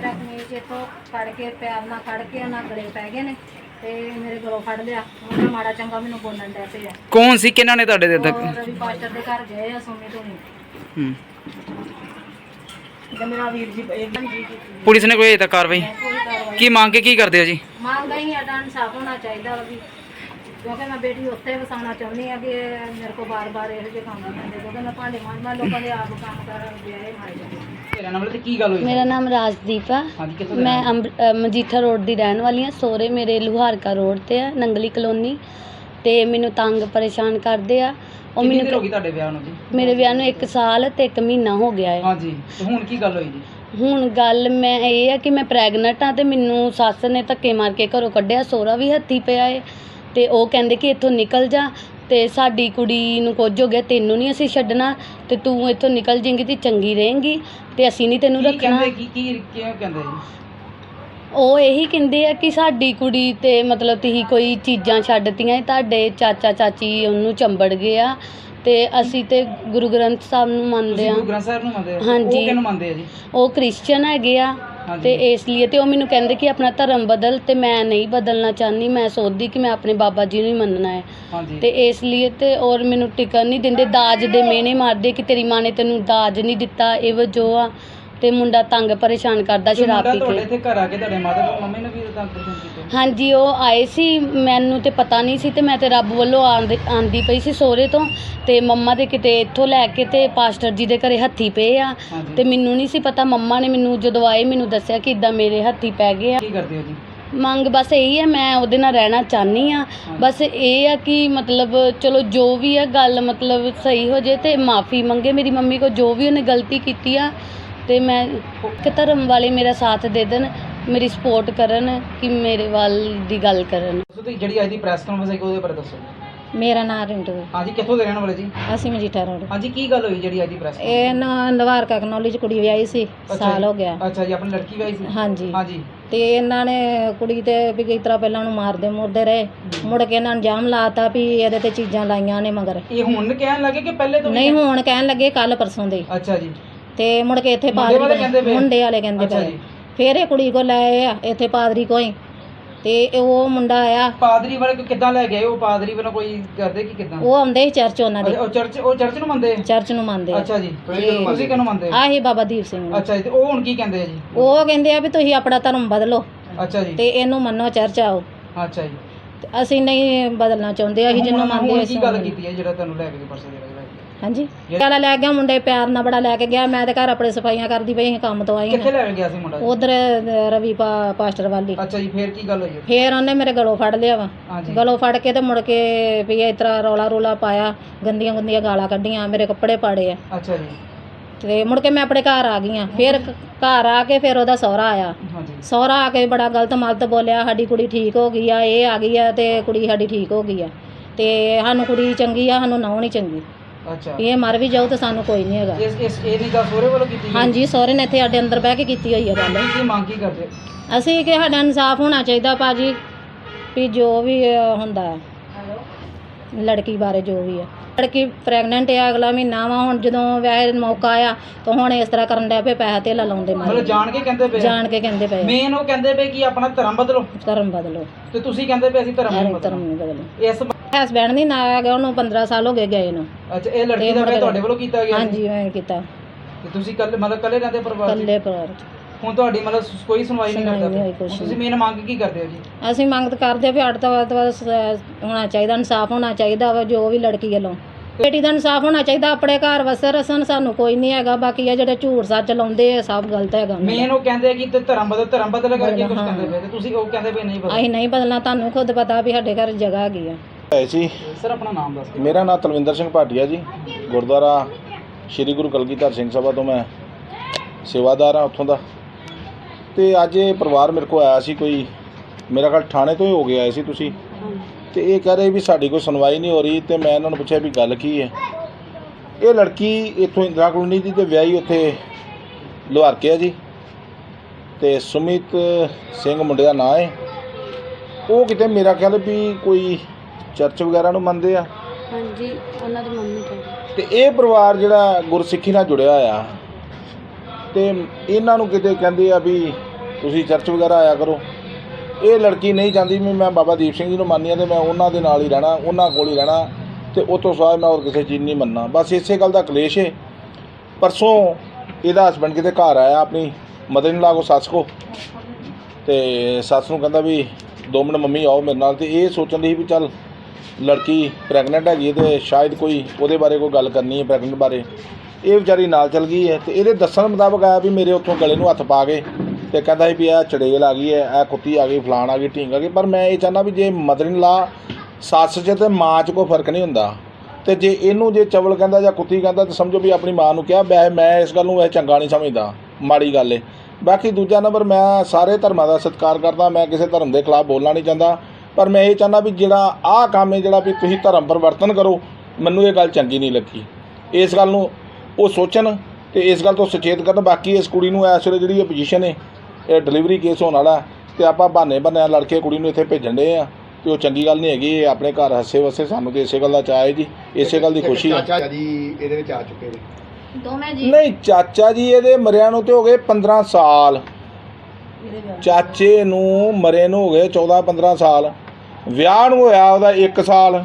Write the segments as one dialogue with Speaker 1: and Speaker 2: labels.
Speaker 1: ਮੇਰਾ ਕਮੀਜ਼ ਇੱਥੋਂ ਫੜ ਕੇ ਪਿਆਰ ਨਾਲ ਫੜ ਕੇ ਉਹਨਾਂ ਗਲੇ ਪੈ ਗਏ ਨੇ ਤੇ ਮੇਰੇ ਗਲੋਂ ਫੜ ਲਿਆ। ਉਹਨਾਂ ਮਾੜਾ ਚੰਗਾ ਮੈਨੂੰ ਬੋਲਣ ਡਿਆ ਪਿਆ।
Speaker 2: ਕੌਣ ਸੀ? ਕਿਹਨਾਂ ਨੇ ਤੁਹਾਡੇ ਦੇ ਤੱਕ
Speaker 1: ਉਹ ਰਵੀ ਪਾਸਟਰ ਦੇ ਘਰ ਗਏ ਆ ਸੋਮੇ ਤੋਂ
Speaker 2: ਹੂੰ।
Speaker 1: ਤੇ ਮੇਰਾ ਵੀਰ ਜੀ ਇੱਕਦਮ ਜੀ। ਕੀਤੀ
Speaker 2: ਪੁਲਿਸ ਨੇ ਕੋਈ ਅਜੇ ਤੱਕ ਕਾਰਵਾਈ?
Speaker 1: ਕੋਈ ਕਾਰਵਾਈ
Speaker 2: ਕੀ ਮੰਗ ਕੇ ਕੀ ਕਰਦੇ ਹੋ ਜੀ?
Speaker 1: ਮੰਗਦਾ ਹੀ ਅਡਾਂ ਇਨਸਾਫ ਹੋਣਾ ਚਾਹੀਦਾ ਵਾ ਵੀ ਕਿਉਂਕਿ ਮੈਂ ਬੇਟੀ ਉੱਥੇ ਵਸਾਉਣਾ ਚਾਹੁੰਦੀ ਆ ਕਿ ਮੇਰੇ ਕੋ ਬਾਰ-ਬਾਰ ਇਹੋ ਜਿਹੇ ਕੰਮ ਹੁੰਦੇ ਕਿਉਂਕਿ ਮੈਂ ਭਾਂਡੇ ਮਾਂਜਣਾ ਲੋਕਾਂ ਦੇ ਆਪ ਕੰਮ ਕਰਨ ਵਿਆਹੇ ਮਾਰੇ ਜਾਂਦੇ
Speaker 2: ਤੇਰਾ ਨਾਮ ਤੇ ਕੀ ਗੱਲ ਹੋਈ?
Speaker 3: ਮੇਰਾ ਨਾਮ ਰਾਜਦੀਪ ਆ।
Speaker 2: ਹਾਂਜੀ ਕਿੱਥੋਂ ਦੇ
Speaker 3: ਮੈਂ ਅੰਬ- ਅ, ਮਜੀਠਾ ਰੋਡ ਦੀ ਰਹਿਣ ਵਾਲੀ ਆ ਸੋਰੇ ਮੇਰੇ ਲੁਹਾਰਕਾ ਰੋਡ ਤੇ ਆ ਨੰਗਲੀ ਕਲੋਨੀ। ਤੇ ਮੈਨੂੰ ਤੰਗ ਪਰੇਸ਼ਾਨ ਕਰਦੇ ਆ। ਉਹ
Speaker 2: ਕਿੰਨੀ ਦੇਰ ਹੋ
Speaker 3: ਮੈਨੂੰ
Speaker 2: ਤੁਹਾਡੇ ਵਿਆਹ ਨੂੰ ਜੀ?
Speaker 3: ਮੇਰੇ ਵਿਆਹ ਨੂੰ 1 ਸਾਲ ਤੇ 1 ਮਹੀਨਾ ਹੋ ਗਿਆ ਹੈ।
Speaker 2: ਹਾਂਜੀ ਤੇ ਹੁਣ ਕੀ ਗੱਲ ਹੋਈ ਜੀ?
Speaker 3: ਹੁਣ ਗੱਲ ਮੈਂ ਇਹ ਆ ਕਿ ਮੈਂ ਪ੍ਰੈਗਨੈਂਟ ਆ ਤੇ ਮੈਨੂੰ ਸੱਸ ਨੇ ਧੱਕੇ ਮਾਰ ਕੇ ਘਰੋਂ ਕੱਢਿਆ। ਸੋਹਰਾ ਵੀ ਹੱਥੀ ਪਿਆ ਏ। ਤੇ ਉਹ ਕਹਿੰਦੇ ਕਿ ਇੱਥੋਂ ਨਿਕਲ ਜਾ। ਤੇ ਸਾਡੀ ਕੁੜੀ ਨੂੰ ਕੁਝ ਹੋ ਗਿਆ ਤੈਨੂੰ ਨਹੀਂ ਅਸੀਂ ਛੱਡਣਾ ਤੇ ਤੂੰ ਇੱਥੋਂ ਨਿਕਲ ਜਾਏਂਗੀ ਤੇ ਚੰਗੀ ਰਹੇਂਗੀ ਤੇ ਅਸੀਂ ਨਹੀਂ ਤੈਨੂੰ
Speaker 2: ਕੀ
Speaker 3: ਰੱਖਣਾ।
Speaker 2: ਕਹਿੰਦੇ ਕੀ ਕੀ ਕਿਉਂ ਕਹਿੰਦੇ ਜੀ?
Speaker 3: ਉਹ ਇਹੀ ਕਹਿੰਦੇ ਆ ਕਿ ਸਾਡੀ ਕੁੜੀ ਤੇ ਮਤਲਬ ਤੁਸੀਂ ਕੋਈ ਚੀਜ਼ਾਂ ਛੱਡਤੀਆਂ ਏ, ਤੁਹਾਡੇ ਚਾਚਾ ਚਾਚੀ ਉਹਨੂੰ ਚੰਬੜ ਗਏ ਆ ਤੇ ਅਸੀਂ ਤੇ ਗੁਰੂ ਗ੍ਰੰਥ ਸਾਹਿਬ ਨੂੰ ਮੰਨਦੇ
Speaker 2: ਤੁਸੀਂ
Speaker 3: ਆ।
Speaker 2: ਗੁਰੂ ਗ੍ਰੰਥ ਸਾਹਿਬ ਨੂੰ ਮੰਨਦੇ
Speaker 3: ਹਾਂਜੀ।
Speaker 2: ਉਹ ਕਿਹਨੂੰ ਮੰਨਦੇ ਆ ਜੀ?
Speaker 3: ਉਹ ਕ੍ਰਿਸਚੀਅਨ ਹੈਗੇ ਆ।
Speaker 2: ਹਾਂਜੀ।
Speaker 3: ਤੇ ਇਸ ਲਈ ਤੇ ਉਹ ਮੈਨੂੰ ਕਹਿੰਦੇ ਕਿ ਆਪਣਾ ਧਰਮ ਬਦਲ ਤੇ ਮੈਂ ਨਹੀਂ ਬਦਲਣਾ ਚਾਹਨੀ ਮੈਂ ਸੋਚਦੀ ਕਿ ਮੈਂ ਆਪਣੇ ਬਾਬਾ ਜੀ ਨੂੰ ਹੀ ਮੰਨਣਾ ਹੈ।
Speaker 2: ਹਾਂਜੀ।
Speaker 3: ਤੇ ਇਸ ਲਈ ਤੇ ਔਰ ਮੈਨੂੰ ਟਿਕਣ ਨਹੀਂ ਦਿੰਦੇ ਦਾਜ ਦੇ ਮਿਹਣੇ ਮਾਰਦੇ ਕਿ ਤੇਰੀ ਮਾਂ ਨੇ ਤੈਨੂੰ ਦਾਜ ਨਹੀਂ ਦਿੱਤਾ ਇਹ ਵਜੋ ਆ। ਤੇ ਮੁੰਡਾ ਤੰਗ ਪਰੇਸ਼ਾਨ ਕਰਦਾ ਸ਼ਰਾਬ ਪੀ
Speaker 2: ਤੁਹਾਡੇ
Speaker 3: ਕੇ
Speaker 2: ਇੱਥੇ ਘਰ ਆ ਕੇ ਤੁਹਾਡੇ ਮਾਤਾ ਤੇ ਮੰਮੀ ਨੇ ਵੀ ਤਾਂ ਪਰੇਸ਼ਾਨ ਕੀਤਾ?
Speaker 3: ਹਾਂਜੀ ਉਹ ਆਏ ਸੀ ਮੈਨੂੰ ਤੇ ਪਤਾ ਨਹੀਂ ਸੀ ਤੇ ਮੈਂ ਤੇ ਰੱਬ ਵੱਲੋਂ ਆਂਦੀ ਆਂਦੀ ਪਈ ਸੀ ਸੋਹਰੇ ਤੋਂ ਤੇ ਮੰਮਾ ਦੇ ਕਿਤੇ ਇੱਥੋਂ ਲੈ ਕੇ ਤੇ ਪਾਸਟਰ ਜੀ ਦੇ ਘਰੇ ਹੱਥੀ ਪਏ ਆ।
Speaker 2: ਹਾਂਜੀ।
Speaker 3: ਤੇ ਮੈਨੂੰ ਨਹੀਂ ਸੀ ਪਤਾ ਮੰਮਾ ਨੇ ਮੈਨੂੰ ਜਦੋਂ ਆਏ ਮੈਨੂੰ ਦੱਸਿਆ ਕਿ ਇਦਾਂ ਮੇਰੇ ਹੱਥੀ ਪੈ ਗਏ ਆ।
Speaker 2: ਕੀ ਕਰਦੇ ਹੋ ਜੀ?
Speaker 3: ਮੰਗ ਬਸ ਇਹੀ ਹੈ ਮੈਂ ਉਹਦੇ ਨਾਲ ਰਹਿਣਾ ਚਾਹਨੀ ਆ। ਬਸ ਇਹ ਆ ਕਿ ਮਤਲਬ ਚਲੋ ਜੋ ਵੀ ਆ ਗੱਲ ਮਤਲਬ ਸਹੀ ਹੋ ਜੇ ਤੇ ਮਾਫੀ ਮੰਗੇ। ਮੇਰੀ ਮੰਮੀ ਕੋ ਜੋ ਵੀ ਉਹਨੇ ਗਲਤੀ ਕੀਤੀ ਆ ਤੇ ਮੈਂ ਕਿ ਧਰਮ ਵਾਲੇ ਮੇਰਾ ਸਾਥ ਦੇ ਦੇਣ ਮੇਰੀ ਸਪੋਰਟ ਕਰਨ ਕਿ ਮੇਰੇ ਵੱਲ ਦੀ ਗੱਲ ਕਰਨ।
Speaker 2: ਦੱਸੋ ਤੁਸੀਂ ਜਿਹੜੀ ਅੱਜ ਦੀ ਪ੍ਰੈਸ ਕਾਨਫਰੰਸ ਹੈ ਉਹਦੇ ਬਾਰੇ ਦੱਸੋ।
Speaker 1: ਮੇਰਾ ਨਾਮ ਰਿੰਟੂ
Speaker 2: ਹਾਂਜੀ ਕਿੱਥੋਂ ਦੇ ਰਹਿਣ ਵਾਲੇ ਜੀ?
Speaker 1: ਅਸੀਂ ਮਜੀਠਾ ਰੋਡ।
Speaker 2: ਹਾਂਜੀ ਕੀ ਗੱਲ ਹੋਈ ਜਿਹੜੀ ਅੱਜ ਦੀ ਪ੍ਰੈਸ
Speaker 1: ਇਹ ਨਾ ਨਵਾਰ ਕਕਨੌਲੀ ਚ ਕੁੜੀ ਵਿਆਹੀ ਸੀ ਸਾਲ ਹੋ ਗਿਆ।
Speaker 2: ਅੱਛਾ ਜੀ ਆਪਣੀ ਲੜਕੀ ਵਾਈ ਸੀ?
Speaker 1: ਹਾਂਜੀ।
Speaker 2: ਹਾਂਜੀ।
Speaker 1: ਤੇ ਇਹਨਾਂ ਨੇ ਕੁੜੀ ਤੇ ਵੀ ਕਿਸ ਤਰ੍ਹਾਂ ਪਹਿਲਾਂ ਨੂੰ ਮਾਰਦੇ ਮੁਰਦੇ ਰਹੇ। ਮੁੜ ਕੇ ਇਹਨਾਂ ਨੇ ਇਲਜ਼ਾਮ ਲਾਤਾ ਵੀ ਇਹਦੇ ਤੇ ਚੀਜ਼ਾਂ ਲਾਈਆਂ ਨੇ ਮਗਰ।
Speaker 2: ਇਹ ਹੁਣ ਕਹਿਣ ਲੱਗੇ ਕਿ ਪਹਿਲੇ ਤੋਂ
Speaker 1: ਨਹੀਂ ਹੁਣ ਕਹਿਣ ਲੱਗੇ ਕੱਲ ਪਰਸੋਂ ਦੇ।
Speaker 2: ਅੱਛਾ ਜੀ।
Speaker 1: ਤੇ ਮੁੜ ਕੇ ਇੱਥੇ
Speaker 2: ਮੁੰਡੇ ਵਾਲੇ
Speaker 1: ਪਾਦਰੀ
Speaker 2: ਕਹਿੰਦੇ ਪਏ?
Speaker 1: ਮੁੰਡੇ ਵਾਲੇ ਕਹਿੰਦੇ
Speaker 2: ਅੱਛਾ
Speaker 1: ਪਏ
Speaker 2: ਜੀ।
Speaker 1: ਫੇਰ ਇਹ ਕੁੜੀ ਕੋ ਲੈ ਆਏ ਆ ਇੱਥੇ ਪਾਦਰੀ ਕੋਈ ਤੇ ਇਹ ਉਹ ਮੁੰਡਾ ਆਇਆ।
Speaker 2: ਪਾਦਰੀ ਵਾਲੇ ਕੋ ਕਿੱਦਾਂ ਲੈ ਗਏ? ਉਹ ਪਾਦਰੀ ਵੱਲੋਂ ਕੋਈ ਕਰਦੇ ਕਿ ਕਿੱਦਾਂ?
Speaker 1: ਉਹ ਆਉਂਦੇ ਸੀ ਚਰਚ ਉਹਨਾਂ ਦੇ।
Speaker 2: ਅੱਛਾ, ਉਹ ਚਰਚ ਉਹ ਚਰਚ ਨੂੰ ਮੰਨਦੇ? ਆ?
Speaker 1: ਚਰਚ ਨੂੰ ਮੰਨਦੇ ਆ।
Speaker 2: ਅੱਛਾ ਜੀ ਤੁਸੀਂ ਕਿਹਨੂੰ ਮੰਨਦੇ? ਆ?
Speaker 1: ਆਹੀ ਬਾਬਾ ਦੀਪ ਸਿੰਘ ਨੂੰ।
Speaker 2: ਅੱਛਾ ਜੀ ਤੇ ਉਹ ਹੁਣ ਕੀ ਕਹਿੰਦੇ ਆ ਜੀ?
Speaker 1: ਉਹ ਕਹਿੰਦੇ ਆ ਵੀ ਤੁਸੀਂ ਆਪਣਾ ਧਰਮ ਬਦਲੋ।
Speaker 2: ਅੱਛਾ ਜੀ।
Speaker 1: ਤੇ ਇਹਨੂੰ ਮੰਨੋ ਚਰਚ ਆਓ।
Speaker 2: ਅੱਛਾ ਜੀ।
Speaker 1: ਤੇ ਅਸੀਂ ਨਹੀਂ ਬਦਲਣਾ ਚਾਹੁੰਦੇ ਅਸੀਂ ਜਿਹਨੂੰ
Speaker 2: ਹੁਣ-
Speaker 1: ਮੰਨਦੇ
Speaker 2: ਹੁਣ
Speaker 1: ਅਸੀਂ
Speaker 2: ਕੀ ਗੱਲ
Speaker 1: ਮੰਨਦੇ।
Speaker 2: ਕੀਤੀ ਹੈ ਜਿਹੜਾ ਤੁਹਾਨੂੰ ਲੈ ਕੇ ਪਰਸੇ ਗਏ?
Speaker 1: ਹਾਂਜੀ। ਕਾਲਾ ਲੈ ਗਿਆ ਮੁੰਡੇ ਪਿਆਰ ਨਾਲ ਬੜਾ ਲੈ ਕੇ ਗਿਆ। ਮੈਂ ਤੇ ਘਰ ਆਪਣੇ ਸਫਾਈਆਂ ਕਰਦੀ ਪਈ ਸੀ ਕੰਮ ਤੋਂ ਆਈ
Speaker 2: ਕਿੱਥੇ ਲੈ ਕੇ ਗਿਆ ਸੀ ਮੁੰਡਾ ਜੀ?
Speaker 1: ਉਧਰ ਰਵੀ ਪਾ- ਪਾਸਟਰ ਵਾਲੀ।
Speaker 2: ਅੱਛਾ ਜੀ ਫੇਰ ਕੀ ਗੱਲ ਹੋਈ ਹੈ?
Speaker 1: ਫੇਰ ਉਹਨੇ ਮੇਰੇ ਗਲੋਂ ਫੜ ਲਿਆ ਵਾ।
Speaker 2: ਹਾਂਜੀ।
Speaker 1: ਗਲੋਂ ਫੜ ਕੇ ਤੇ ਮੁੜ ਕੇ ਵੀ ਇਸ ਤਰ੍ਹਾਂ ਰੌਲਾ ਰੋਲਾ ਪਾਇਆ ਗੰਦੀਆਂ ਗੰਦੀਆਂ ਗਾਲਾਂ ਕੱਢੀਆਂ ਮੇਰੇ ਕੱਪੜੇ ਪਾੜੇ ਆ।
Speaker 2: ਅੱਛਾ ਜੀ।
Speaker 1: ਤੇ ਮੁੜ ਕੇ ਮੈਂ ਆਪਣੇ ਘਰ ਆ ਗਈ ਆ ਫਿਰ ਕ- ਘਰ ਆ ਕੇ ਫਿਰ ਉਹਦਾ ਸਹੁਰਾ ਆਇਆ।
Speaker 2: ਹਾਂਜੀ।
Speaker 1: ਸਹੁਰਾ ਆ ਕੇ ਬੜਾ ਗਲਤ ਮਲਤ ਬੋਲਿਆ ਸਾਡੀ ਕੁੜੀ ਠੀਕ ਹੋ ਗਈ ਆ ਇਹ ਆ ਗਈ ਆ ਤੇ ਕੁੜੀ ਸਾਡੀ ਠੀਕ ਹੋ ਗਈ ਆ। ਤੇ ਸਾਨੂੰ ਕੁੜੀ ਚੰਗੀ ਆ ਸਾਨੂੰ ਨਹੁੰ ਨਹੀਂ ਚੰਗੀ।
Speaker 2: ਅੱਛਾ।
Speaker 1: ਇਹ ਮਰ ਵੀ ਜਾਊ ਤਾਂ ਸਾਨੂੰ ਕੋਈ ਨਹੀਂ ਹੈਗਾ।
Speaker 2: ਇਸ ਇਸ ਇਹ ਨਹੀਂ ਗੱਲ ਸੋਰੇ ਵੱਲੋਂ ਕੀਤੀ ਗਈ?
Speaker 1: ਹਾਂਜੀ ਸਹੁਰੇ ਨੇ ਇੱਥੇ ਸਾਡੇ ਅੰਦਰ ਬਹਿ ਕੇ ਕੀਤੀ ਹੋਈ ਆ ਗੱਲ।
Speaker 2: ਕੀ ਮੰਗ ਕੀ ਕਰਦੇ?
Speaker 1: ਅਸੀਂ ਕਿ ਸਾਡਾ ਇਨਸਾਫ ਹੋਣਾ ਚਾਹੀਦਾ ਭਾਜੀ ਵੀ ਜੋ ਵੀ ਅਹ, ਹੁੰਦਾ। ਹੈ ਲੜਕੀ ਬਾਰੇ ਜੋ ਵੀ ਹੈ ਲੜਕੀ ਪ੍ਰੈਗਨੈਂਟ ਹੈ ਅਗਲਾ ਮਹੀਨਾ ਵਾ ਹੁਣ ਜਦੋਂ ਵਿਆਹ ਦਾ ਮੌਕਾ ਆਇਆ ਤਾਂ ਹੁਣ ਇਸ ਤਰ੍ਹਾਂ ਕਰਨ ਡਿਆ ਪਏ ਪੈਸਾ ਧੇਲਾ ਲਾਉਂਦੇ
Speaker 2: ਮਤਲਬ
Speaker 1: ਮਾਰੇ।
Speaker 2: ਜਾਣ ਕੇ ਕਹਿੰਦੇ ਪਏ
Speaker 1: ਜਾਣ ਕੇ ਕਹਿੰਦੇ ਪਏ
Speaker 2: ਮੇਨ ਉਹ ਕਹਿੰਦੇ ਪਏ ਕਿ ਆਪਣਾ ਧਰਮ ਬਦਲੋ।
Speaker 1: ਧਰਮ ਬਦਲੋ।
Speaker 2: ਤੇ ਤੁਸੀਂ ਕਹਿੰਦੇ ਪਏ ਅਸੀਂ ਧਰਮ ਨਹੀਂ
Speaker 1: ਧਰਮ
Speaker 2: ਬਦਲਣਾ।
Speaker 1: ਨਹੀਂ ਬਦਲੋ
Speaker 2: ਇਸ
Speaker 1: ਹਸਬੈਂਡ ਨਹੀਂ ਨਾ ਹੈਗਾ ਉਹਨੂੰ 15 ਸਾਲ ਹੋ ਗਏ ਗਏ ਨੂੰ।
Speaker 2: ਅੱਛਾ ਇਹ ਲੜਕੀ ਦਾ ਵਿਆਹ ਤੁਹਾਡੇ ਵੱਲੋਂ ਕੀਤਾ ਗਿਆ ਸੀ?
Speaker 1: ਹਾਂਜੀ ਮੈਂ ਕੀਤਾ।
Speaker 2: ਤੇ ਤੁਸੀਂ ਕੱਲ ਮਤਲਬ ਕੱਲੇ ਰਹਿੰਦੇ ਪਰਿਵਾਰ 'ਚ?
Speaker 1: ਕੱਲੇ ਪਰਿਵਾਰ ਚ।
Speaker 2: ਹੁਣ ਤੁਹਾਡੀ ਮਤਲਬ ਕੋਈ ਸੁਣਵਾਈ ਨਹੀਂ
Speaker 1: ਸੁਣਵਾਈ
Speaker 2: ਕਰਦਾ
Speaker 1: ਨਹੀਂ ਹੋਈ
Speaker 2: ਪਿਆ।
Speaker 1: ਕੁਛ
Speaker 2: ਹੁਣ ਤੁਸੀਂ ਮੇਨ ਮੰਗ ਕੀ ਕਰਦੇ ਹੋ ਜੀ?
Speaker 1: ਅਸੀਂ ਮੰਗਤ ਕਰਦੇ ਆ ਵੀ ਅੱਡ ਤੋਂ ਵੱਧ ਤੋਂ ਵੱਧ ਸ- ਹੋਣਾ ਚਾਹੀਦਾ ਇਨਸਾਫ ਹੋਣਾ ਚਾਹੀਦਾ ਵਾ ਜੋ ਵੀ ਲੜਕੀ ਵੱਲੋਂ। ਬੇਟੀ ਦਾ ਇਨਸਾਫ ਹੋਣਾ ਚਾਹੀਦਾ ਆਪਣੇ ਘਰ ਵਸਰ ਰਸਨ ਸਾਨੂੰ ਕੋਈ ਨਹੀਂ ਹੈਗਾ ਬਾਕੀ ਇਹ ਜਿਹੜੇ ਝੂਠ ਸੱਚ ਲਾਉਂਦੇ ਆ ਸਭ ਗਲਤ ਹੈਗਾ।
Speaker 2: ਮੇਨ ਉਹ ਕਹਿੰਦੇ ਕਿ ਤੇ ਧਰਮ ਬਦਲ ਧਰਮ ਬਦਲ ਕਰਕੇ ਕੁਝ
Speaker 1: ਹਾਂ।
Speaker 2: ਕਹਿੰਦੇ ਪਏ ਤੇ ਤੁਸੀਂ ਉਹ ਕਹਿੰਦੇ ਪਏ ਨਹੀਂ ਬਦਲ
Speaker 1: ਅਸੀਂ ਨਹੀਂ ਬਦਲਣਾ ਤੁਹਾਨੂੰ ਖੁਦ ਪਤਾ ਵੀ ਸਾਡੇ ਘਰ ਜਗ੍ਹਾ ਹੈਗੀ ਆ।
Speaker 4: ਹੈ ਸੀ
Speaker 2: ਸਰ ਆਪਣਾ ਨਾਮ ਦੱਸ ਦਿਓ।
Speaker 4: ਮੇਰਾ ਨਾਮ ਤਲਵਿੰਦਰ ਸਿੰਘ ਭਾਟੀਆ ਜੀ। ਗੁਰਦੁਆਰਾ ਸ੍ਰੀ ਗੁਰੂ ਕਲਗੀਧਰ ਸਿੰਘ ਸਭਾ ਤੋਂ ਮੈਂ ਸੇਵਾਦਾਰ ਹਾਂ ਉੱਥੋਂ ਦਾ। ਤੇ ਅੱਜ ਇਹ ਪਰਿਵਾਰ ਮੇਰੇ ਕੋਲ ਆਇਆ ਸੀ ਕੋਈ ਮੇਰਾ ਖਿਆਲ ਥਾਣੇ ਤੋਂ ਹੀ ਹੋ ਗਿਆ ਆਏ ਸੀ ਤੁਸੀਂ। ਤੇ ਇਹ ਕਹਿ ਰਹੇ ਵੀ ਸਾਡੀ ਕੋਈ ਸੁਣਵਾਈ ਨਹੀਂ ਹੋ ਰਹੀ ਤੇ ਮੈਂ ਇਹਨਾਂ ਨੂੰ ਪੁੱਛਿਆ ਵੀ ਗੱਲ ਕੀ ਹੈ। ਇਹ ਲੜਕੀ ਇੱਥੋਂ ਇੰਦਰਾ ਕਲੋਨੀ ਦੀ ਤੇ ਵਿਆਹੀ ਉੱਥੇ ਲੁਹਾਰਕੇ ਆ ਜੀ। ਤੇ ਸੁਮਿਤ ਸਿੰਘ ਮੁੰਡੇ ਦਾ ਨਾਂ ਹੈ ਉਹ ਕਿਤੇ ਮੇਰਾ ਖਿਆਲ ਵੀ ਕੋਈ ਚਰਚ ਵਗੈਰਾ ਨੂੰ ਮੰਨਦੇ ਆ।
Speaker 3: ਹਾਂਜੀ ਉਹਨਾਂ ਦੀ ਮੰਮੀ
Speaker 4: ਤੇ ਇਹ ਪਰਿਵਾਰ ਜਿਹੜਾ ਗੁਰਸਿੱਖੀ ਨਾਲ ਜੁੜਿਆ ਆ ਤੇ ਇਹਨਾਂ ਨੂੰ ਕਿਤੇ ਕਹਿੰਦੇ ਆ ਵੀ ਤੁਸੀਂ ਚਰਚ ਵਗੈਰਾ ਆਇਆ ਕਰੋ। ਇਹ ਲੜਕੀ ਨਹੀਂ ਚਾਹੁੰਦੀ ਵੀ ਮੈਂ ਬਾਬਾ ਦੀਪ ਸਿੰਘ ਜੀ ਨੂੰ ਮੰਨਦੀ ਹਾਂ ਤੇ ਮੈਂ ਉਹਨਾਂ ਦੇ ਨਾਲ ਹੀ ਰਹਿਣਾ, ਉਹਨਾਂ ਕੋਲ ਹੀ ਰਹਿਣਾ ਤੇ ਉਹ ਤੋਂ ਸਿਵਾਏ ਮੈਂ ਹੋਰ ਕਿਸੇ ਚੀਜ਼ ਨਹੀਂ ਮੰਨਣਾ। ਬਸ ਇਸੇ ਗੱਲ ਦਾ ਕਲੇਸ਼ ਹੈ ਪਰਸੋਂ ਇਹਦਾ ਹਸਬੰਡ ਕਿਤੇ ਘਰ ਆਇਆ ਆਪਣੀ ਮਦਰ ਇਨ ਲਾ ਕੋ, ਸੱਸ ਕੋ। ਤੇ ਸੱਸ ਨੂੰ ਕਹਿੰਦਾ ਵੀ ਦੋ ਮਿੰਟ ਮੰਮੀ ਆਓ ਮੇਰੇ ਨਾਲ ਤੇ ਇਹ ਸੋਚਣ ਦੀ ਵੀ ਚੱਲ ਲੜਕੀ ਪ੍ਰੈਗਨੈਂਟ ਹੈਗੀ ਹੈ ਤੇ ਸ਼ਾਇਦ ਕੋਈ ਉਹਦੇ ਬਾਰੇ ਕੋਈ ਗੱਲ ਕਰਨੀ ਹੈ ਪ੍ਰੈਗਨੈਂਟ ਬਾਰੇ। ਇਹ ਵਿਚਾਰੀ ਨਾਲ ਚਲ ਗਈ ਹੈ ਤੇ ਇਹਦੇ ਦੱਸਣ ਮੁਤਾਬਕ ਆਇਆ ਵੀ ਮੇਰੇ ਉੱਥੋਂ ਗਲੇ ਨੂੰ ਹੱਥ ਪਾ ਕੇ ਤੇ ਕਹਿੰਦਾ ਸੀ ਵੀ ਇਹ ਚੜੇਲ ਆ ਗਈ ਹੈ, ਇਹ ਕੁੱਤੀ ਆ ਗਈ, ਫਲਾਣ ਆ ਗਈ, ਢੀਂਗ ਆ ਗਈ। ਪਰ ਮੈਂ ਇਹ ਚਾਹੁੰਦਾ ਵੀ ਜੇ ਮਦਰ ਇਨ ਲਾ ਸੱਸ 'ਚ ਤੇ ਮਾਂ 'ਚ ਕੋਈ ਫ਼ਰਕ ਨਹੀਂ ਹੁੰਦਾ ਤੇ ਜੇ ਇਹਨੂੰ ਜੇ ਚਵਲ ਕਹਿੰਦਾ ਜਾਂ ਕੁੱਤੀ ਕਹਿੰਦਾ ਤਾਂ ਸਮਝੋ ਵੀ ਆਪਣੀ ਮਾਂ ਨੂੰ ਕਿਹਾ, ਵੈਸੇ ਮੈਂ ਇਸ ਗੱਲ ਨੂੰ ਇਹ ਚੰਗਾ ਨਹੀਂ ਸਮਝਦਾ, ਮਾੜੀ ਗੱਲ ਏ। ਬਾਕੀ ਦੂਜਾ ਨੰਬਰ, ਮੈਂ ਸਾਰੇ ਧਰਮਾਂ ਦਾ ਸਤਿਕਾਰ ਕਰਦਾ, ਮੈਂ ਕਿਸੇ ਧਰਮ ਦੇ ਖਿਲਾਫ ਬੋਲਣਾ ਨਹੀਂ ਚਾਹੁੰਦਾ, ਪਰ ਮੈਂ ਇਹ ਚਾਹੁੰਦਾ ਵੀ ਜਿਹੜਾ ਆਹ ਕੰਮ ਹੈ ਜਿਹੜਾ ਵੀ ਤੁਸੀਂ ਧਰਮ ਪਰਿਵਰਤਨ ਕਰੋ, ਮੈਨੂੰ ਇਹ ਗੱਲ ਚੰਗੀ ਨਹੀਂ ਲੱਗੀ। ਇਸ ਗੱਲ ਨੂੰ ਉਹ ਸੋਚਣ ਤੇ ਇਸ ਗੱਲ ਤੋਂ ਸੁਚੇਤ ਕਰਨ। ਬਾਕੀ ਇਸ ਕੁੜੀ ਨੂੰ ਇਸ ਵੇਲੇ ਜਿਹੜੀ ਇਹ ਪੋਜੀਸ਼ਨ ਹੈ ਇਹ ਡਿਲੀਵਰੀ ਕੇਸ ਹੋਣ ਵਾਲਾ ਤੇ ਆਪਾਂ ਬਹਾਨੇ ਬੰਨਿਆ ਲੜਕੇ ਕੁੜੀ ਨੂੰ ਇੱਥੇ ਭੇਜਣ ਦੇ ਆ ਤੇ ਉਹ ਚੰਗੀ ਗੱਲ ਨਹੀਂ ਹੈਗੀ ਇਹ ਆਪਣੇ ਘਰ ਹੱਸੇ ਵਸੇ ਸਾਨੂੰ ਤੇ ਇਸੇ ਗੱਲ ਦਾ ਚਾਅ ਹੈ ਜੀ ਇਸੇ ਗੱਲ ਦੀ ਖੁਸ਼ੀ ਹੈ
Speaker 5: ਚਾਚਾ ਜੀ ਇਹਦੇ ਵਿੱਚ ਆ ਚੁੱਕੇ ਨੇ।
Speaker 1: ਦੋਵੇਂ ਜੀ।
Speaker 4: ਨਹੀਂ ਚਾਚਾ ਜੀ ਇਹਦੇ ਮਰਿਆਂ ਨੂੰ ਤੇ ਹੋ ਗਏ 15 ਸਾਲ। ਚਾਚੇ ਨੂੰ ਮਰੇ ਨੂੰ ਹੋ ਗਏ 14 15 ਸਾਲ। ਵਿਆਹ ਨੂੰ ਹੋਇਆ ਉਹਦਾ 1 ਸਾਲ।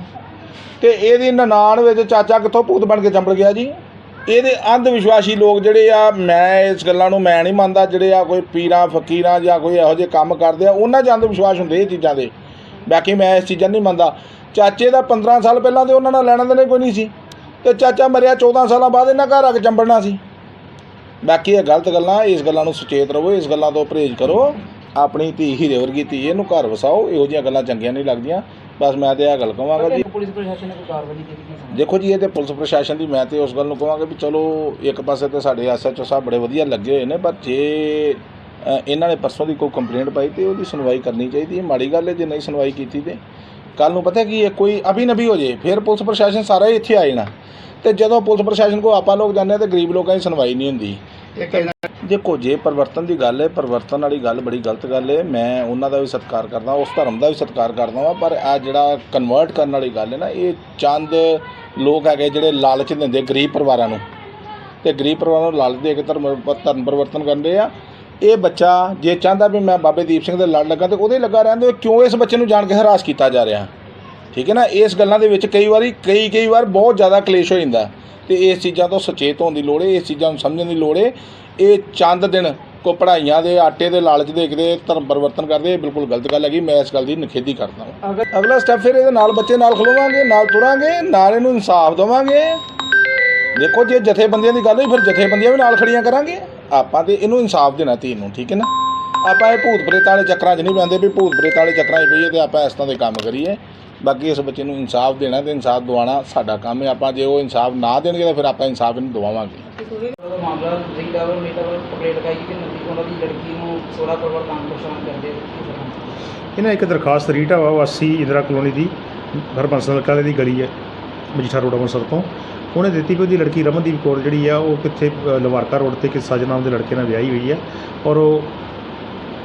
Speaker 4: ਤੇ ਇਹਦੀ ਨਨਾਣ ਵਿੱਚ ਚਾਚਾ ਕਿੱਥੋਂ ਭੂਤ ਬਣ ਕੇ ਚੰਬੜ ਗਿਆ ਜੀ? ਇਹਦੇ ਅੰਧ ਵਿਸ਼ਵਾਸੀ ਲੋਕ ਜਿਹੜੇ ਆ, ਮੈਂ ਇਸ ਗੱਲਾਂ ਨੂੰ ਮੈਂ ਨਹੀਂ ਮੰਨਦਾ, ਜਿਹੜੇ ਆ ਕੋਈ ਪੀਰਾਂ, ਫਕੀਰਾਂ ਜਾਂ ਕੋਈ ਇਹੋ ਜਿਹੇ ਕੰਮ ਕਰਦੇ ਆ, ਉਹਨਾਂ 'ਚ ਅੰਧ ਵਿਸ਼ਵਾਸ ਹੁੰਦੇ ਇਹ ਚੀਜ਼ਾਂ ਦੇ। ਬਾਕੀ ਮੈਂ ਇਸ ਚੀਜ਼ਾਂ ਨਹੀਂ ਮੰਨਦਾ। ਚਾਚੇ ਦਾ 15 ਸਾਲ ਪਹਿਲਾਂ ਤੇ ਉਹਨਾਂ ਨਾਲ ਲੈਣਾ ਦੇਣਾ ਕੋਈ ਨਹੀਂ ਸੀ। ਤੇ ਚਾਚਾ ਮਰਿਆ 14 ਸਾਲਾਂ ਬਾਅਦ ਇਹਨਾਂ ਘਰ ਆ ਕੇ ਚੰਬੜਨਾ ਸੀ। ਬਾਕੀ ਇਹ ਗਲਤ ਗੱਲਾਂ, ਇਸ ਗੱਲਾਂ ਨੂੰ ਸੁਚੇਤ ਰਹੋ, ਇਸ ਗੱਲਾਂ ਤੋਂ ਪਰਹੇਜ਼ ਕਰੋ। ਆਪਣੀ ਧੀ ਹੀਰੇ ਵਰਗੀ ਧੀ ਇਹਨੂੰ ਘਰ ਵਸਾਓ ਇਹੋ ਜਿਹੀਆਂ ਗੱਲਾਂ ਚੰਗੀਆਂ ਨਹੀਂ ਲੱਗਦੀਆਂ। ਬਸ ਮੈਂ ਤੇ ਇਹ ਗੱਲ ਕਹਾਂਗਾ ਜੀ।
Speaker 2: ਪੁਲਿਸ ਪ੍ਰਸ਼ਾਸਨ ਨੇ ਕੋਈ ਕਾਰਵਾਈ ਕੀਤੀ ਕੀ
Speaker 4: ਦੇਖੋ ਜੀ ਇਹ ਤੇ ਪੁਲਿਸ ਪ੍ਰਸ਼ਾਸਨ ਦੀ ਮੈਂ ਤੇ ਉਸ ਗੱਲ ਨੂੰ ਕਹਾਂਗਾ ਵੀ ਚਲੋ ਇੱਕ ਪਾਸੇ ਤੇ ਸਾਡੇ ਐਸਐਚਓ ਸਾਹਿਬ ਬੜੇ ਵਧੀਆ ਲੱਗੇ ਹੋਏ ਨੇ ਪਰ ਜੇ ਇਹਨਾਂ ਨੇ ਪਰਸੋਂ ਦੀ ਕੋਈ ਕੰਪਲੇਂਟ ਪਾਈ ਤੇ ਉਹਦੀ ਸੁਣਵਾਈ ਕਰਨੀ ਚਾਹੀਦੀ ਹੈ। ਮਾੜੀ ਗੱਲ ਹੈ ਜੇ ਨਹੀਂ ਸੁਣਵਾਈ ਕੀਤੀ ਤੇ। ਕੱਲ ਨੂੰ ਪਤਾ ਕੀ ਹੈ ਕੋਈ ਅਭੀ ਨਭੀ ਹੋ ਜੇ ਫਿਰ ਪੁਲਿਸ ਪ੍ਰਸ਼ਾਸਨ ਸਾਰਾ ਹੀ ਇੱਥੇ ਆ ਜਾਣਾ। ਤੇ ਜਦੋਂ ਪੁਲਿਸ ਪ੍ਰਸ਼ਾਸਨ ਕੋ ਆਪਾਂ ਲੋਕ ਜਾਂਦੇ ਤੇ ਗਰੀਬ ਲੋਕਾਂ ਦੀ ਸੁਣਵਾਈ ਨਹੀਂ ਹੁੰਦੀ।
Speaker 5: ਇੱਕ ਇਹਨਾਂ
Speaker 4: ਦੇਖੋ ਜੇ ਪਰਿਵਰਤਨ ਦੀ ਗੱਲ ਹੈ, ਪਰਿਵਰਤਨ ਵਾਲੀ ਗੱਲ ਬੜੀ ਗਲਤ ਗੱਲ ਹੈ। ਮੈਂ ਉਹਨਾਂ ਦਾ ਵੀ ਸਤਿਕਾਰ ਕਰਦਾ, ਉਸ ਧਰਮ ਦਾ ਵੀ ਸਤਿਕਾਰ ਕਰਦਾ ਵਾਂ, ਪਰ ਆ ਜਿਹੜਾ ਕਨਵਰਟ ਕਰਨ ਵਾਲੀ ਗੱਲ ਹੈ ਨਾ, ਇਹ ਚੰਦ ਲੋਕ ਹੈਗੇ ਜਿਹੜੇ ਲਾਲਚ ਦਿੰਦੇ ਗਰੀਬ ਪਰਿਵਾਰਾਂ ਨੂੰ। ਤੇ ਗਰੀਬ ਪਰਿਵਾਰਾਂ ਨੂੰ ਲਾਲਚ ਦੇ ਕੇ ਧਰਮ ਧਰਮ ਪਰਿਵਰਤਨ ਕਰਦੇ ਆ। ਇਹ ਬੱਚਾ ਜੇ ਚਾਹੁੰਦਾ ਵੀ ਮੈਂ ਬਾਬੇ ਦੀਪ ਸਿੰਘ ਦੇ ਲੜ ਲੱਗਾ ਤੇ ਉਹਦੇ ਲੱਗਾ ਰਹਿੰਦੇ ਕਿਉਂ ਇਸ ਬੱਚੇ ਨੂੰ ਜਾਣ ਕੇ ਹਰਾਸ ਕੀਤਾ ਜਾ ਰਿਹਾ? ਠੀਕ ਹੈ ਨਾ? ਇਸ ਗੱਲਾਂ ਦੇ ਵਿੱਚ ਕਈ ਵਾਰੀ ਕਈ ਕਈ ਵਾਰ ਬਹੁਤ ਜ਼ਿਆਦਾ ਕਲੇਸ਼ ਹੋ ਜਾਂਦਾ। ਤੇ ਇਸ ਚੀਜ਼ਾਂ ਤੋਂ ਸੁਚੇਤ ਹੋਣ ਦੀ ਲੋੜ ਹੈ ਇਸ ਚੀਜ਼ਾਂ ਨੂੰ ਸਮਝਣ ਦੀ ਲੋੜ ਹੈ ਇਹ ਚੰਦ ਦਿਨ ਕੋ ਪੜਾਈਆਂ ਦੇ ਆਟੇ ਦੇ ਲਾਲਚ ਦੇਖਦੇ ਧਰਮ ਪਰਿਵਰਤਨ ਕਰਦੇ ਇਹ ਬਿਲਕੁਲ ਗਲਤ ਗੱਲ ਹੈਗੀ ਮੈਂ ਇਸ ਗੱਲ ਦੀ ਨਿਖੇਧੀ ਕਰਦਾ ਹਾਂ। ਅਗਲਾ ਸਟੈਪ ਫਿਰ ਇਹਦੇ ਨਾਲ ਬੱਚੇ ਨਾਲ ਖਲੋਵਾਂਗੇ ਨਾਲ ਤੁਰਾਂਗੇ ਨਾਲ ਇਹਨੂੰ ਇਨਸਾਫ ਦੇਵਾਂਗੇ। ਦੇਖੋ ਜੇ ਜਥੇਬੰਦੀਆਂ ਦੀ ਗੱਲ ਹੋਈ ਫਿਰ ਜਥੇਬੰਦੀਆਂ ਵੀ ਨਾਲ ਖੜੀਆਂ ਕਰਾਂਗੇ। ਆਪਾਂ ਤੇ ਇਹਨੂੰ ਇਨਸਾਫ ਦੇਣਾ ਧੀ ਨੂੰ ਠੀਕ ਹੈ ਨਾ? ਆਪਾਂ ਇਹ ਭੂਤ ਪ੍ਰੇਤ ਵਾਲੇ ਚੱਕਰਾਂ 'ਚ ਨਹੀਂ ਪੈਂਦੇ ਵੀ ਭੂਤ ਪ੍ਰੇਤ ਵਾਲੇ ਚੱਕਰਾਂ 'ਚ ਪਈਏ ਤੇ ਆਪਾਂ ਇਸ ਤਰ੍ਹਾਂ ਦੇ ਕੰਮ ਕਰੀਏ। ਬਾਕੀ ਇਸ ਬੱਚੇ ਨੂੰ ਇਨਸਾਫ ਦੇਣਾ ਤੇ ਇਨਸਾਫ ਦਿਵਾਉਣਾ ਸਾਡਾ ਕੰਮ ਹੈ। ਆਪਾਂ ਜੇ ਉਹ ਇਨਸਾਫ ਨਾ ਦੇਣਗੇ ਤਾਂ ਫਿਰ ਆਪਾਂ ਇਨਸਾਫ ਇਹਨੂੰ ਦਿਵਾਵਾਂਗੇ।
Speaker 2: ਮਾਮਲਾ ਲਗਾਈ ਕਿ ਉਹਨਾਂ ਦੀ ਲੜਕੀ ਨੂੰ ਪਰੇਸ਼ਾਨ ਕਰਦੇ ਕੀ ਕਰਾਂ
Speaker 6: ਇਹਨਾਂ ਇੱਕ ਦਰਖਾਸਤ ਰੀਟਾ ਵਾ ਵਾਸੀ ਇੰਦਰਾ ਕਲੋਨੀ ਦੀ ਹਰਬੰਸ ਨਲਕਾਲੇ ਦੀ ਗਲੀ ਹੈ ਮਜੀਠਾ ਰੋਡ ਅੰਮ੍ਰਿਤਸਰ ਤੋਂ। ਉਹਨੇ ਦਿੱਤੀ ਵੀ ਉਹਦੀ ਲੜਕੀ ਰਮਨਦੀਪ ਕੌਰ ਜਿਹੜੀ ਆ ਉਹ ਕਿੱਥੇ ਲਵਾਰਕਾ ਰੋਡ ਤੇ ਕਿਸ ਨਾਮ ਦੇ ਲੜਕੇ ਨਾਲ ਵਿਆਹੀ ਹੋਈ ਹੈ ਔਰ ਉਹ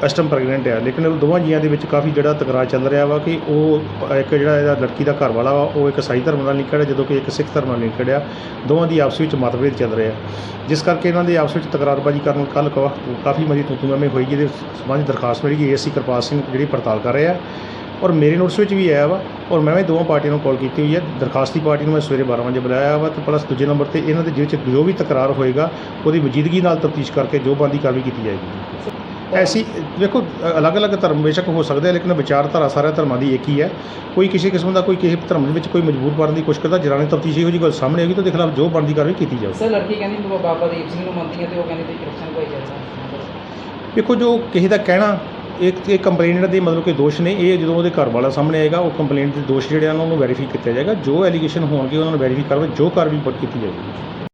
Speaker 6: ਇਸ ਟਾਈਮ ਪ੍ਰੈਗਨੈਂਟ ਹੈ ਲੇਕਿਨ ਉਹ ਦੋਵਾਂ ਜੀਆਂ ਦੇ ਵਿੱਚ ਕਾਫੀ ਜਿਹੜਾ ਤਕਰਾਰ ਚੱਲ ਰਿਹਾ ਵਾ ਕਿ ਉਹ ਇੱਕ ਜਿਹੜਾ ਇਹਦਾ ਲੜਕੀ ਦਾ ਘਰ ਵਾਲਾ ਵਾ, ਉਹ ਇੱਕ ਸਾਈ ਧਰਮ ਨਾਲ ਨਿਕੜਿਆ ਜਦੋਂ ਕਿ ਇੱਕ ਸਿੱਖ ਧਰਮ ਨਾਲ ਨਿਕੜਿਆ ਦੋਵਾਂ ਦੀ ਆਪਸ ਵਿੱਚ ਮਤਭੇਦ ਚੱਲ ਰਿਹਾ। ਜਿਸ ਕਰਕੇ ਇਹਨਾਂ ਦੇ ਆਪਸ ਵਿੱਚ ਤਕਰਾਰਬਾਜ਼ੀ ਕਰਨ ਕੱਲ ਕਾਫੀ ਮਰੀ ਤੁਤੂਮੇ ਹੋਈ ਜਿਹਦੇ ਸੰਬੰਧੀ ਦਰਖਾਸਤ ਮਿਲੀ ਗਈ ਏਸੀ ਕਿਰਪਾਲ ਸਿੰਘ ਜਿਹੜੀ ਪੜਤਾਲ ਕਰ ਰਿਹਾ। ਔਰ ਮੇਰੇ ਨੋਟਿਸ ਵਿੱਚ ਵੀ ਆਇਆ ਵਾ, ਔਰ ਮੈਂ ਵੀ ਦੋਵਾਂ ਪਾਰਟੀਆਂ ਨੂੰ ਕਾਲ ਕੀਤੀ ਹੋਈ ਹੈ। ਦਰਖਾਸਤੀ ਪਾਰਟੀ ਨੂੰ ਮੈਂ ਸਵੇਰੇ 12 ਵਜੇ ਬੁਲਾਇਆ ਵਾ, ਤੇ ਪਲੱਸ ਦੂਜੇ ਨੰਬਰ ਤੇ ਇਹਨਾਂ ਦੇ ਜਿਹਦੇ ਵਿੱਚ ਜੋ ਵੀ ਤਕਰਾਰ ਹੋਏਗਾ, ਉਹਦੀ ਵਜੀਦਗੀ ਨਾਲ ਤਫਤੀਸ਼ ਕਰਕੇ ਜੋ ਬੰਦੀ ਕਾਰਵਾਈ ਕੀਤੀ ਜਾਏਗੀ। ਐਸੀ ਅ- ਅਲੱਗ-ਅਲੱਗ ਧਰਮ ਬੇਸ਼ੱਕ ਹੋ ਸਕਦੇ ਆ ਲੇਕਿਨ ਵਿਚਾਰਧਾਰਾ ਸਾਰੇ ਧਰਮਾਂ ਦੀ ਇੱਕ ਹੀ ਹੈ। ਕੋਈ ਕਿਸੇ ਕਿਸਮ ਦਾ ਕੋਈ ਕਿਸੇ ਧਰਮ ਦੇ ਵਿੱਚ ਕੋਈ ਮਜਬੂਰ ਕਰਨ ਦੀ ਕੋਸ਼ਿਸ਼ ਕਰਦਾ ਜਰਾਨੀ ਤਫਤੀਸ਼ ਇਹੋ ਜਿਹੀ ਗੱਲ ਸਾਹਮਣੇ ਆਏਗੀ ਤਾਂ ਉਹਦੇ ਖਿਲਾਫ ਜੋ ਬਣਦੀ ਕਾਰਵਾਈ ਕੀਤੀ ਜਾਊਗੀ
Speaker 2: ਸਰ ਲੜਕੀ ਕਹਿੰਦੀ ਬਾਬਾ ਦੀਪ ਸਿੰਘ ਨੂੰ ਮੰਨਦੀ ਹੈ ਤੇ ਉਹ ਕਹਿੰਦੀ ਤੇ ਕ੍ਰਿਸਚਨ ਭਾਈ ਜੈਸਾ
Speaker 6: ਵੇਖੋ ਜੋ ਕਿਸੇ ਦਾ ਕਹਿਣਾ ਇੱਕ ਇਹ ਕੰਪਲੇਨਟ ਦੇ ਮਤਲਬ ਕਿ ਦੋਸ਼ ਨੇ ਇਹ ਜਦੋਂ ਉਹਦੇ ਘਰ ਵਾਲਾ ਸਾਹਮਣੇ ਆਏਗਾ ਉਹ ਕੰਪਲੇਂਟ ਦੇ ਦੋਸ਼ ਜਿਹੜੇ ਆ ਉਹਨਾਂ ਨੂੰ ਵੈਰੀਫਾਈ ਕੀਤਾ ਜਾਏਗਾ। ਜੋ ਐਲੀਗੇਸ਼ਨ ਹੋਣਗੇ ਉਹਨਾਂ ਨੂੰ ਵੈਰੀਫਾਈ ਕਰਵਾ ਜੋ ਕਾਰਵਾਈ ਕੀਤੀ ਜਾਏਗੀ।